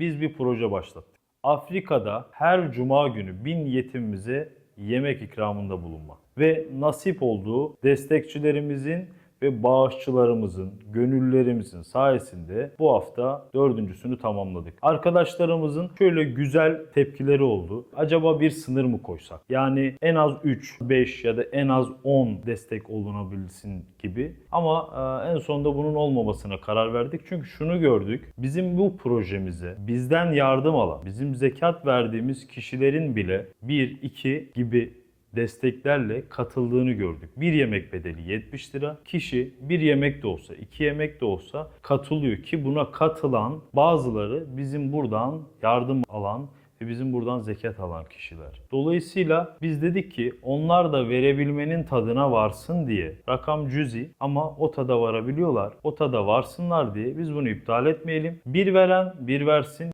biz bir proje başlattık. Afrika'da her cuma günü bin yetimimize yemek ikramında bulunmak. Ve nasip olduğu destekçilerimizin ve bağışçılarımızın, gönüllerimizin sayesinde bu hafta dördüncüsünü tamamladık. Arkadaşlarımızın şöyle güzel tepkileri oldu. Acaba bir sınır mı koysak? Yani en az 3, 5 ya da en az 10 destek olunabilsin gibi. Ama e, en sonunda bunun olmamasına karar verdik. Çünkü şunu gördük. Bizim bu projemize bizden yardım alan, bizim zekat verdiğimiz kişilerin bile 1, 2 gibi desteklerle katıldığını gördük. Bir yemek bedeli 70 lira. Kişi bir yemek de olsa, iki yemek de olsa katılıyor ki buna katılan bazıları bizim buradan yardım alan ve bizim buradan zekat alan kişiler. Dolayısıyla biz dedik ki onlar da verebilmenin tadına varsın diye rakam cüzi ama o tada varabiliyorlar. O tada varsınlar diye biz bunu iptal etmeyelim. Bir veren bir versin.